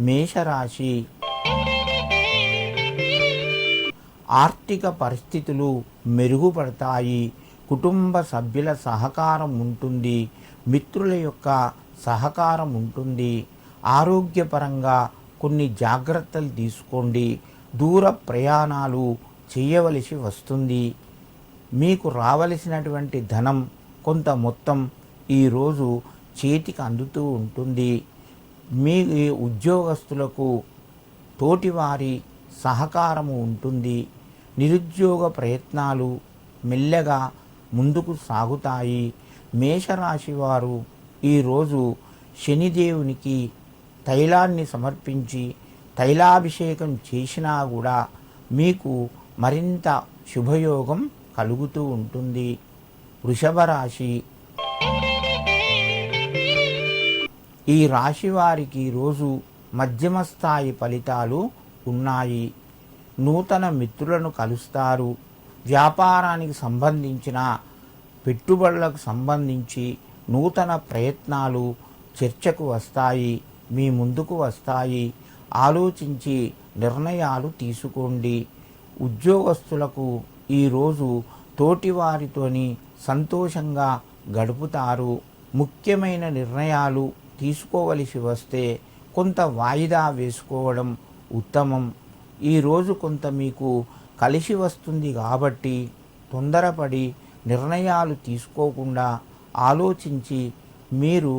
మేషరాశి. ఆర్థిక పరిస్థితులు మెరుగుపడతాయి. కుటుంబ సభ్యుల సహకారం ఉంటుంది. మిత్రుల యొక్క సహకారం ఉంటుంది. ఆరోగ్యపరంగా కొన్ని జాగ్రత్తలు తీసుకోండి. దూర ప్రయాణాలు చేయవలసి వస్తుంది. మీకు రావలసినటువంటి ధనం కొంత మొత్తం ఈరోజు చేతికి అందుతూ ఉంటుంది. మీ ఉద్యోగస్తులకు తోటివారి సహకారము ఉంటుంది. నిరుద్యోగ ప్రయత్నాలు మెల్లగా ముందుకు సాగుతాయి. మేషరాశి వారు ఈరోజు శనిదేవునికి తైలాన్ని సమర్పించి తైలాభిషేకం చేసినా కూడా మీకు మరింత శుభయోగం కలుగుతూ ఉంటుంది. వృషభ రాశి ఈ రాశి వారికి రోజు మధ్యమ స్థాయి ఫలితాలు ఉన్నాయి. నూతన మిత్రులను కలుస్తారు. వ్యాపారానికి సంబంధించిన పెట్టుబడులకు సంబంధించి నూతన ప్రయత్నాలు చర్చకు వస్తాయి మీ ముందుకు వస్తాయి. ఆలోచించి నిర్ణయాలు తీసుకోండి. ఉద్యోగస్తులకు ఈరోజు తోటివారితోని సంతోషంగా గడుపుతారు. ముఖ్యమైన నిర్ణయాలు తీసుకోవలసి వస్తే కొంత వాయిదా వేసుకోవడం ఉత్తమం. ఈరోజు కొంత మీకు కలిసి వస్తుంది కాబట్టి తొందరపడి నిర్ణయాలు తీసుకోకుండా ఆలోచించి మీరు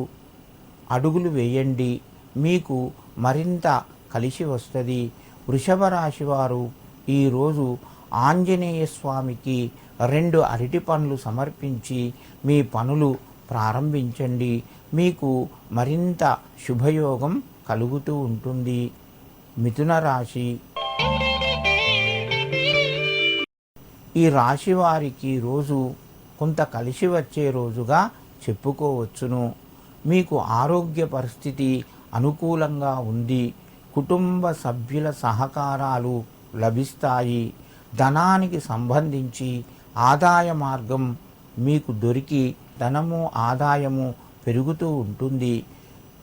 అడుగులు వేయండి. మీకు మరింత కలిసి వస్తుంది. వృషభ రాశి వారు ఈరోజు ఆంజనేయ స్వామికి రెండు అరటి పండ్లు సమర్పించి మీ పనులు ప్రారంభించండి. మీకు మరింత శుభయోగం కలుగుతూ ఉంటుంది. మిథున రాశి. ఈ రాశి వారికి రోజు కొంత కలిసి వచ్చే రోజుగా చెప్పుకోవచ్చును. మీకు ఆరోగ్య పరిస్థితి అనుకూలంగా ఉంది. కుటుంబ సభ్యుల సహకారాలు లభిస్తాయి. ధనానికి సంబంధించి ఆదాయ మార్గం మీకు దొరికి ధనము ఆదాయము పెరుగుతూ ఉంటుంది.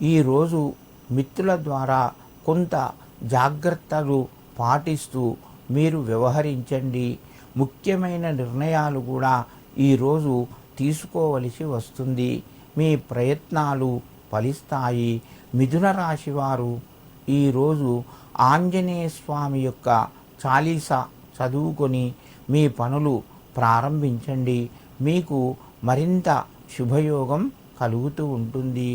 ఈరోజు మిత్రుల ద్వారా కొంత జాగ్రత్తలు పాటిస్తూ మీరు వ్యవహరించండి. ముఖ్యమైన నిర్ణయాలు కూడా ఈరోజు తీసుకోవలసి వస్తుంది. మీ ప్రయత్నాలు ఫలిస్తాయి. మిథున రాశి వారు ఈరోజు ఆంజనేయ స్వామి యొక్క చాలీస చదువుకొని మీ పనులు ప్రారంభించండి. మీకు మరింత శుభయోగం కలుగుతూ ఉంటుంది.